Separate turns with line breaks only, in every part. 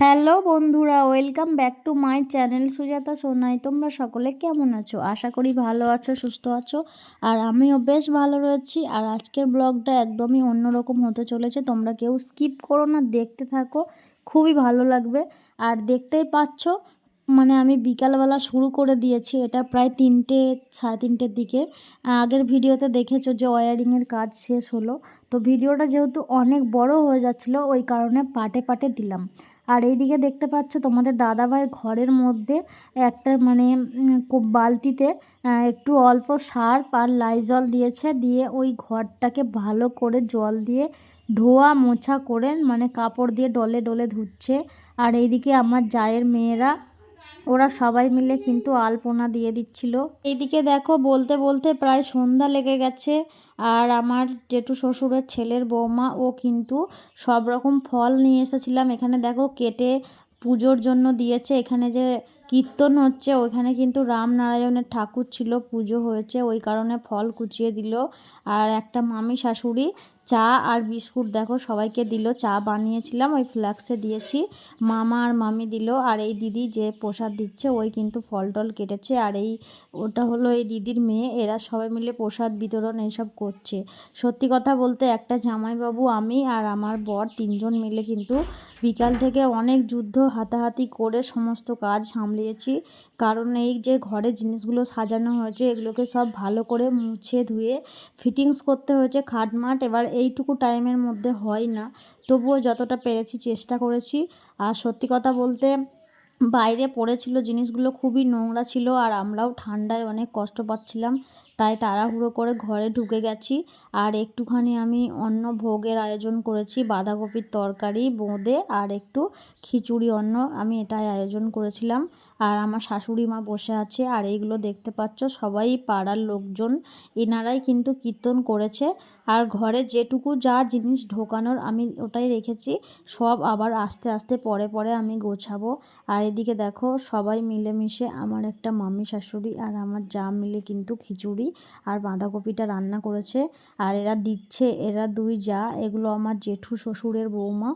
Hello বন্ধুরা, welcome back to my channel Sujata Sonai. তোমরা সকলে কেমন আছো? আশা করি ভালো আছো, সুস্থ আছো। আর আমিও বেশ ভালো রয়েছি। আর আজকের ব্লগটা একদমই অন্যরকম হতে চলেছে। তোমরা কেউ স্কিপ করো না, দেখতে থাকো। খুবই ভালো লাগবে। আর দেখতেই পাচ্ছ মানে আমি বিকালবেলা শুরু করে দিয়েছি, এটা প্রায় তিনটে, সাড়ে তিনটের দিকে। আগের ভিডিওতে দেখেছ যে ওয়ারিংয়ের কাজ শেষ হলো। তো ভিডিওটা যেহেতু অনেক বড় হয়ে যাচ্ছিল, ওই কারণে পাটে পাটে দিলাম। আর এইদিকে দেখতে পাচ্ছ তোমাদের দাদাভাই ঘরের মধ্যে একটা মানে বালতিতে একটু অল্প সার্ফ আর লাইজল দিয়েছে, দিয়ে ওই ঘরটাকে ভালো করে জল দিয়ে ধোয়া মোছা করে মানে কাপড় দিয়ে ডলে ডলে ধুচ্ছে। আর এইদিকে আমার জায়ের মেয়েরা ওরা সবাই মিলে কিন্তু আলপনা দিয়ে দিচ্ছিল। এইদিকে দেখো, বলতে বলতে প্রায় সন্ধ্যা লেগে গেছে আর আমার জেঠু শ্বশুরের ছেলের বৌমা, ও কিন্তু সব রকম ফল নিয়ে এসেছিলাম। এখানে দেখো কেটে পুজোর জন্য দিয়েছে। এখানে যে কীর্তন হচ্ছে, ওইখানে কিন্তু রামনারায়ণের ঠাকুর ছিল, পুজো হয়েছে, ওই কারণে ফল কুচিয়ে দিল। আর একটা মামি শাশুড়ি, চা আর বিস্কুট দেখো, সবাইকে দিল, চা বানিয়েছিলাম, ওই ফ্ল্যাক্সে দিয়েছি, মামা আর মামি দিল। আর এই দিদি যে প্রসাদ দিচ্ছে, ওই কিন্তু ফল টল কেটেছে। আর এই, ওটা হলো এই দিদির মেয়ে, এরা সবাই মিলে প্রসাদ বিতরণ এইসব করছে। সত্যি কথা বলতে, একটা জামাইবাবু, আমি আর আমার বর তিনজন মিলে কিন্তু বিকাল থেকে অনেক যুদ্ধ, হাতাহাতি করে সমস্ত কাজ সামলিয়েছি কারণ এই যে ঘরে জিনিসগুলো সাজানো হয়েছে, এগুলোকে সব ভালো করে মুছে ধুয়ে ফিটিংস করতে হয়েছে। খাটমাট এবার এইটুকু টাইমের মধ্যে হয় না। তবুও যতটা পেরেছি চেষ্টা করেছি। আর সত্যি কথা বলতে, বাইরে পড়েছিল জিনিসগুলো খুবই নোংরা ছিল আর আমরাও ঠান্ডায় অনেক কষ্ট পাচ্ছিলাম। তাই তাড়াহুড়ো করে ঘরে ঢুকে গেছি। আর একটুখানি আমি অন্য ভোগের আয়োজন করেছি, বাঁধাকপির তরকারি, বোঁদে আর একটু খিচুড়ি অন্ন আমি এটাই আয়োজন করেছিলাম। আর আমার শাশুড়ি মা বসে আছে আর এইগুলো দেখতে পাচ্ছ, সবাই পাড়ার লোকজন, এনারাই কিন্তু কীর্তন করেছে। আর ঘরে যেটুকু যা জিনিস ঢোকানোর আমি ওটাই রেখেছি, সব আবার আস্তে আস্তে পরে পরে আমি গোছাবো। আর এদিকে দেখো সবাই মিলেমিশে, আমার একটা মামি শাশুড়ি আর আমার যা মিলে কিন্তু খিচুড়ি। আর বাঁধাকপিটা রান্না করেছে। আর এরা দিচ্ছে, এরা দুই যা, এগুলো আমার জেঠু শ্বশুরের বৌমা।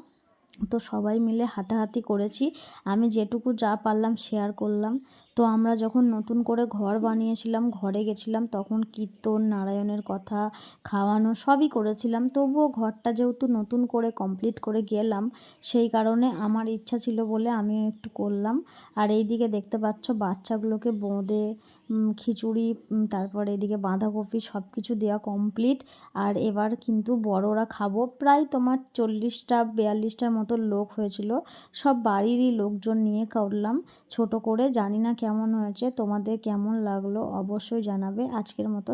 তো সবাই মিলে হাতাহাতি করেছি। আমি যেটুকু যা পারলাম শেয়ার করলাম। তো আমরা যখন নতুন করে ঘর বানিয়েছিলাম, ঘরে গেছিলাম, তখন কীর্তন, নারায়ণের কথা, খাওয়ানো সবই করেছিলাম। তবুও ঘরটা যেহেতু নতুন করে কমপ্লিট করে গেলাম, সেই কারণে আমার ইচ্ছা ছিল বলে আমি একটু করলাম। আর এই দিকে দেখতে পাচ্ছ বাচ্চাগুলোকে বোঁদে খিচুড়ি তারপর এদিকে বাঁধাকপি সব কিছু দেওয়া কমপ্লিট আর এবার কিন্তু বড়রা খাব। প্রায় তোমার চল্লিশটা, বিয়াল্লিশটার মতো লোক হয়েছিল। সব বাড়িরই লোকজন নিয়ে করলাম। ছোট করে জানি না কেমন হয়েছে তোমাদের কেমন লাগল অবশ্যই জানাবে। আজকের মতো